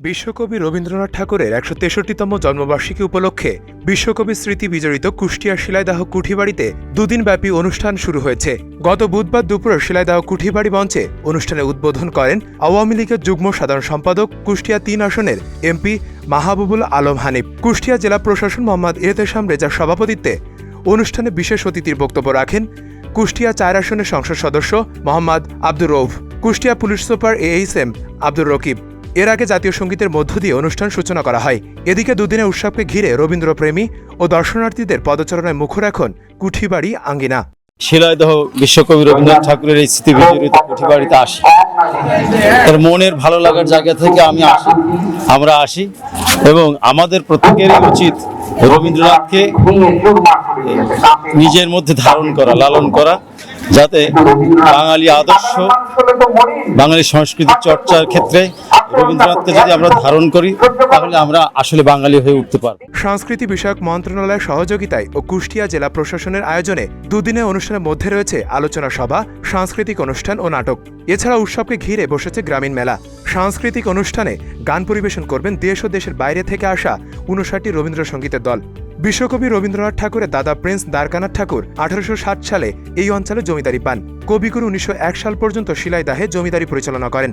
বিশ্বকবি রবীন্দ্রনাথ ঠাকুরের একশো তেষট্টিতম জন্মবার্ষিকী উপলক্ষে বিশ্বকবি স্মৃতি বিজড়িত কুষ্টিয়া শিলাইদাহ কুঠিবাড়িতে দুদিনব্যাপী অনুষ্ঠান শুরু হয়েছে। গত বুধবার দুপুরে শিলাইদাহ কুঠিবাড়ি মঞ্চে অনুষ্ঠানে উদ্বোধন করেন আওয়ামী লীগের যুগ্ম সাধারণ সম্পাদক কুষ্টিয়া তিন আসনের এমপি মাহবুবুল আলম হানিফ। কুষ্টিয়া জেলা প্রশাসন মোহাম্মদ এহতেশাম রেজার সভাপতিত্বে অনুষ্ঠানে বিশেষ অতিথির বক্তব্য রাখেন কুষ্টিয়া চার আসনের সংসদ সদস্য Mohammad Abdur Rauf Kushtia police super H M Abdur Rakib এর আগে জাতীয় সঙ্গীতের মধ্য দিয়ে অনুষ্ঠান সূচনা করা হয়। এদিকে দুদিনের উৎসবকে ঘিরে রবীন্দ্রপ্রেমী ও দর্শনার্থীদের পদচারণায় মুখর এখন কুঠিবাড়ি, আঙ্গিনা। শিলাইদহ বিশ্বকবি রবীন্দ্রনাথ ঠাকুরের স্মৃতি বিজড়িত কুঠিবাড়িতে আসি। তার মনের ভালো লাগার জায়গা থেকে আমি আসি। আমরা আসি এবং আমাদের প্রত্যেকেরই উচিত রবীন্দ্রনাথকে নিজের মধ্যে ধারণ করা, লালন করা। যাতে বাঙালি আদর্শ, বাঙালি সংস্কৃতির চর্চার ক্ষেত্রে রবীন্দ্রনাথকে যদি আমরা ধারণ করি, তাহলে আমরা আসলে বাঙালি হয়ে উঠতে পারব। সংস্কৃতি বিষয়ক মন্ত্রণালয়ের সহযোগিতায় ও কুষ্টিয়া জেলা প্রশাসনের আয়োজনে দুদিনের অনুষ্ঠানের মধ্যে রয়েছে আলোচনা সভা, সাংস্কৃতিক অনুষ্ঠান ও নাটক। এছাড়া উৎসবকে ঘিরে বসেছে গ্রামীণ মেলা। সাংস্কৃতিক অনুষ্ঠানে গান পরিবেশন করবেন দেশ ও দেশের বাইরে থেকে আসা উনষাটটি রবীন্দ্রসঙ্গীতের দল। বিশ্বকবি রবীন্দ্রনাথ ঠাকুরের দাদা প্রিন্স দ্বারকানাথ ঠাকুর আঠারোশো ষাট সালে এই অঞ্চলে জমিদারি পান। কবিগুরু উনিশশো এক সাল পর্যন্ত শিলাইদাহে জমিদারি পরিচালনা করেন।